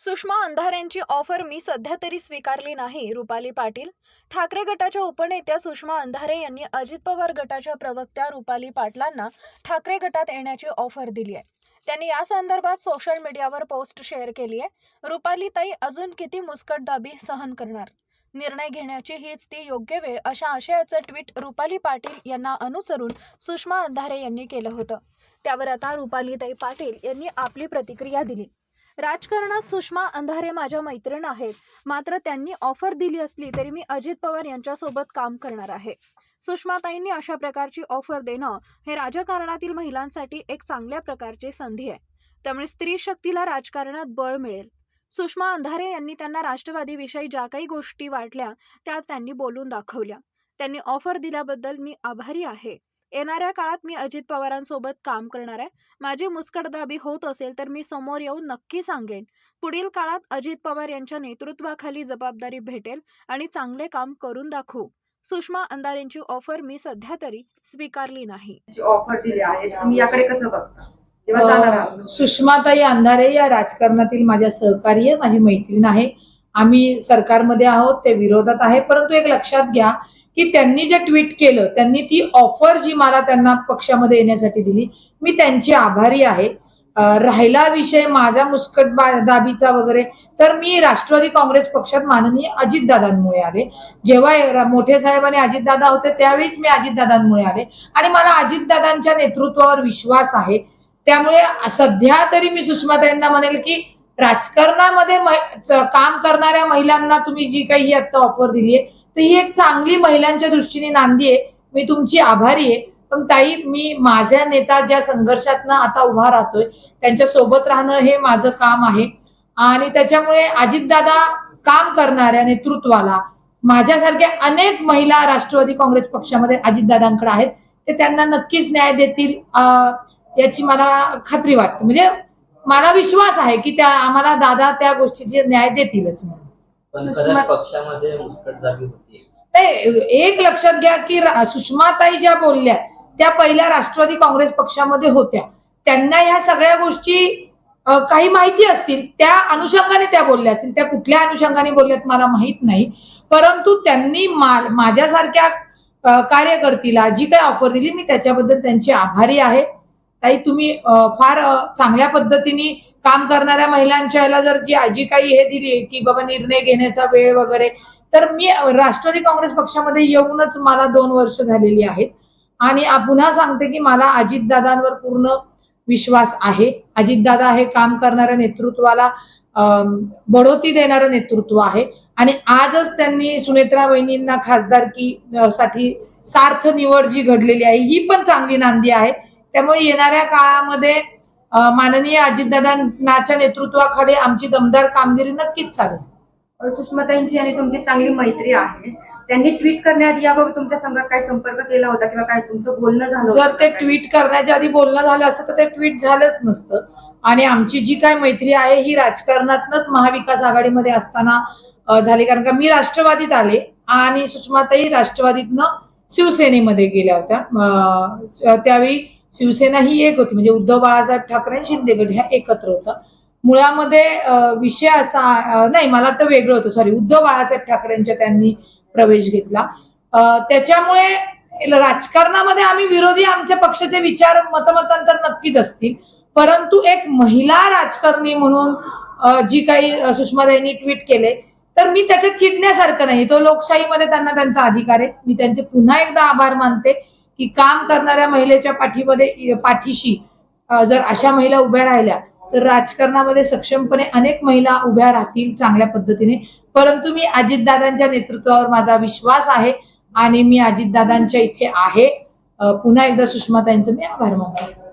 Sushma अंधारेंची offer me सध्या तरी स्वीकारली नाही रुपाली पाटील. ठाकरे गटाच्या उपनेत्या सुषमा अंधारे यांनी अजित पवार गटाच्या प्रवक्त्या रुपाली पाटलांना ठाकरे गटात येण्याची ऑफर दिली आहे. त्यांनी या संदर्भात सोशल मीडियावर पोस्ट शेअर केली आहे. रुपाली ताई अजून किती मुस्कटदाबी सहन करणार? निर्णय घेण्याची हीच ती योग्य वेळ अशा आशयाचं ट्विट रुपाली पाटील यांना अनुसरून सुषमा अंधारे यांनी केलं होतं. त्यावर आता रुपालीताई पाटील यांनी आपली प्रतिक्रिया दिली. राजकारणात सुषमा अंधारे माझ्या मैत्रीण आहेत. मात्र त्यांनी ऑफर दिली असली तरी मी अजित पवार यांच्यासोबत काम करणार आहे. सुषमाताईंनी अशा प्रकारची ऑफर देणं हे राजकारणातील महिलांसाठी एक चांगल्या प्रकारची संधी आहे. त्यामुळे स्त्री शक्तीला राजकारणात बळ मिळेल. सुषमा अंधारे यांनी त्यांना राष्ट्रवादीविषयी ज्या काही गोष्टी वाटल्या त्या त्यांनी बोलून दाखवल्या. त्यांनी ऑफर दिल्याबद्दल मी आभारी आहे. येणाऱ्या काळात मी अजित पवारांसोबत काम करणार आहे. माझी मुस्कटदाबी होत असेल तर मी समोर येऊन नक्की सांगेन. पुढील काळात अजित पवार यांच्या नेतृत्वाखाली जबाबदारी भेटेल आणि चांगले काम करून दाखवू. सुषमा अंधारेंची ऑफर मी सध्या तरी स्वीकारली नाही. ऑफर दिली आहे तुम्ही याकडे कसं बघता? तेव्हा जाणार आहात. अ, सुषमाताई अंधारे या राजकारणातील माझ्या सहकारी आहे माझी मैत्रीण आहे. आम्ही सरकारमध्ये आहोत ते विरोधात आहे परंतु एक लक्षात घ्या की त्यांनी जे ट्विट केलं त्यांनी ती ऑफर जी मला त्यांना पक्षामध्ये येण्यासाठी दिली मी त्यांची आभारी आहे. राहिला विषय माझा मुस्कट दाबीचा वगैरे तर मी राष्ट्रवादी काँग्रेस पक्षात माननीय अजितदादांमुळे आले. जेव्हा मोठे साहेबांनी अजितदादा होते त्यावेळीच मी अजितदादांमुळे आले. आणि मला अजितदादांच्या नेतृत्वावर विश्वास आहे. त्यामुळे सध्या तरी मी सुषमाताईंना म्हणेल की राजकारणामध्ये काम करणाऱ्या महिलांना तुम्ही जी काही आता ऑफर दिली आहे तर ही एक चांगली महिलांच्या दृष्टीने नांदी आहे. मी तुमची आभारी आहे. पण ताई मी माझ्या नेता ज्या संघर्षातनं आता उभा राहतोय त्यांच्यासोबत राहणं हे माझं काम आहे. आणि त्याच्यामुळे अजितदादा काम करणाऱ्या नेतृत्वाला माझ्यासारख्या अनेक महिला राष्ट्रवादी काँग्रेस पक्षामध्ये अजितदादांकडे आहेत. ते त्यांना नक्कीच न्याय देतील याची मला खात्री वाटते. म्हणजे मला विश्वास आहे की त्या आम्हाला दादा त्या गोष्टीचे न्याय देतीलच पण सुषमा- खरंच पक्षामध्ये होती. एक लक्षात घ्या की सुषमाताई ज्या बोलल्या त्या पहिल्या राष्ट्रवादी काँग्रेस पक्षामध्ये होत्या. त्यांना ह्या सगळ्या गोष्टी काही माहिती असतील त्या अनुषंगाने त्या बोलल्या असतील. त्या कुठल्या अनुषंगाने बोलल्यात मला माहीत नाही. परंतु त्यांनी माझ्यासारख्या कार्यकर्तीला जी काही ऑफर दिली मी त्याच्याबद्दल त्यांची आभारी आहे. ताई तुम्ही फार चांगल्या पद्धतीने काम करणाऱ्या महिलांच्या ह्याला जर जी आजी काही हे दिली की बाबा निर्णय घेण्याचा वेळ वगैरे तर मी राष्ट्रवादी काँग्रेस पक्षामध्ये येऊनच मला दोन वर्ष झालेली आहेत. आणि पुन्हा सांगते की मला अजितदादांवर पूर्ण विश्वास आहे. अजितदादा हे काम करणाऱ्या नेतृत्वाला बढोती देणारं नेतृत्व आहे. आणि आजच त्यांनी सुनेत्रा वहिनींना खासदारकी साठी सार्थ निवड जी घडलेली आहे ही पण चांगली नांदी आहे. त्यामुळे येणाऱ्या काळामध्ये माननीय अजितदादांच्या नेतृत्वाखाली आमची दमदार कामगिरी नक्कीच चालेल. सुषमाताईंची आणि तुमची चांगली मैत्री आहे. त्यांनी ट्विट करण्याआधी याबाबत तुमच्या संघात काय संपर्क केला होता किंवा काय तुमचं बोलणं झालं जर ते? ट्विट करण्याच्या आधी बोलणं झालं असतं तर ते ट्विट झालंच नसतं. आणि आमची जी काय मैत्री आहे ही राजकारणातनच महाविकास आघाडीमध्ये असताना झाली. कारण का मी राष्ट्रवादीत आले आणि सुषमाताई राष्ट्रवादीतनं शिवसेनेमध्ये गेल्या होत्या. त्यावेळी शिवसेना ही एक होती. म्हणजे उद्धव बाळासाहेब ठाकरे आणि शिंदे गट ह्या एकत्र होता. मुळामध्ये विषय असा नाही मला वाटतं वेगळं होतं. सॉरी उद्धव बाळासाहेब ठाकरेंच्या त्यांनी प्रवेश घेतला. त्याच्यामुळे राजकारणामध्ये आम्ही विरोधी आमच्या पक्षाचे विचार मतमतांतर नक्कीच असतील. परंतु एक महिला राजकारणी म्हणून जी काही सुषमाताईंनी ट्विट केले तर मी त्याच्यात चिडण्यासारखं नाही. तो लोकशाहीमध्ये त्यांना त्यांचा अधिकार आहे. मी त्यांचे पुन्हा एकदा आभार मानते. की काम करणाऱ्या महिलेच्या पाठीमध्ये पाठीशी जर अशा महिला उभ्या राहिल्या तर राजकारणामध्ये सक्षमपणे अनेक महिला उभ्या राहतील चांगल्या पद्धतीने. परंतु मी अजितदादांच्या नेतृत्वावर माझा विश्वास आहे आणि मी अजितदादांच्या इथे आहे. पुन्हा एकदा सुषमाताईंचं मी आभार मानतो.